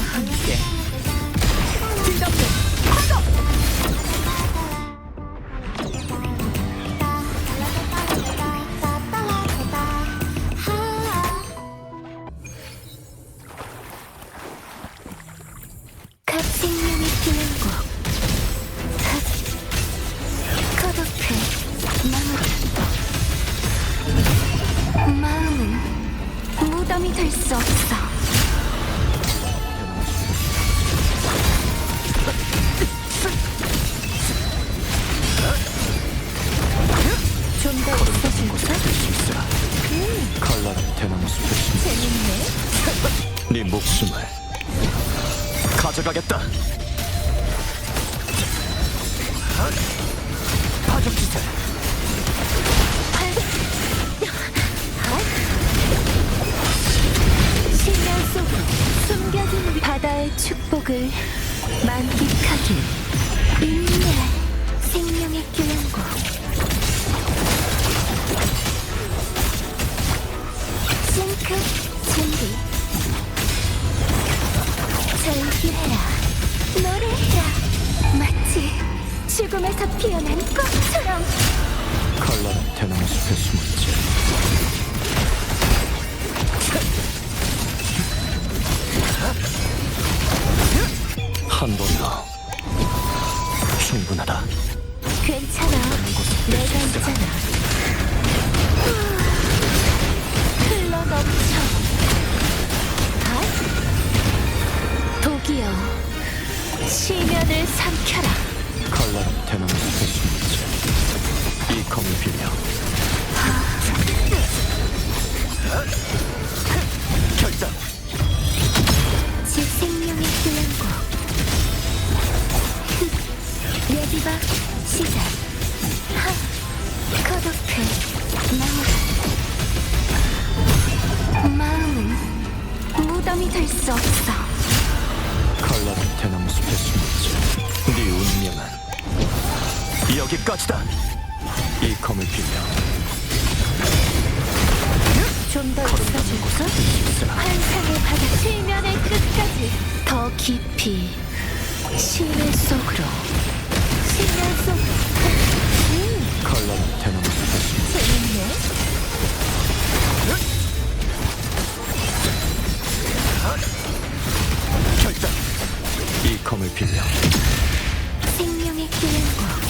함께. 피는 곳. 커덕해 마무리 마음은 무덤이 될 수 없어. 목숨을 가져가겠다. 파격 기세. 신명 속 숨겨진 바다의 축복을 만끽하길. 절규해라. 노래해라. 마치 죽음에서 피어난 꽃처럼. 칼날은 대나무 숲에 숨었지? 한 번 더. 충분하다. 괜찮아. 내가 있잖아 무덤이 될수 없어. 칼날은 대나무 숲에 숨었지 네 운명은 여기까지다. 이 검을 빌려. 좀더 있어줄까? 환상의 바다 실면의 끝까지. 더 깊이 심해 속으로 검을 빌려. 생명의 교양곡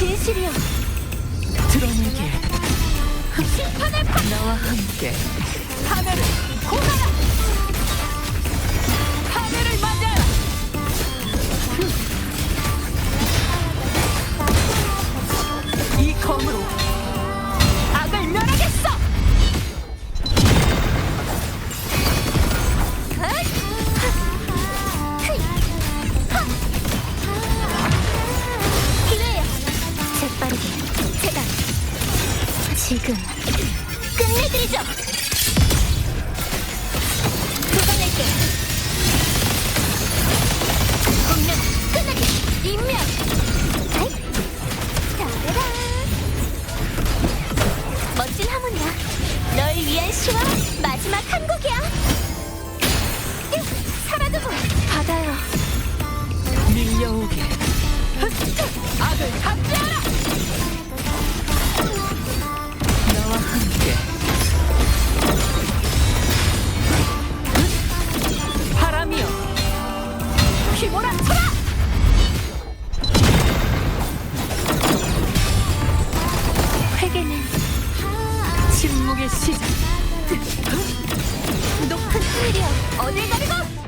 진실이여. 드러내게 심판을 파 나와 함께. 하늘을 고하라 밀려오게 악을 감지하라! 나와 함께. 바람이여 휘몰아쳐라! 회개는 침묵의 시작. 일이여 어딜 가리고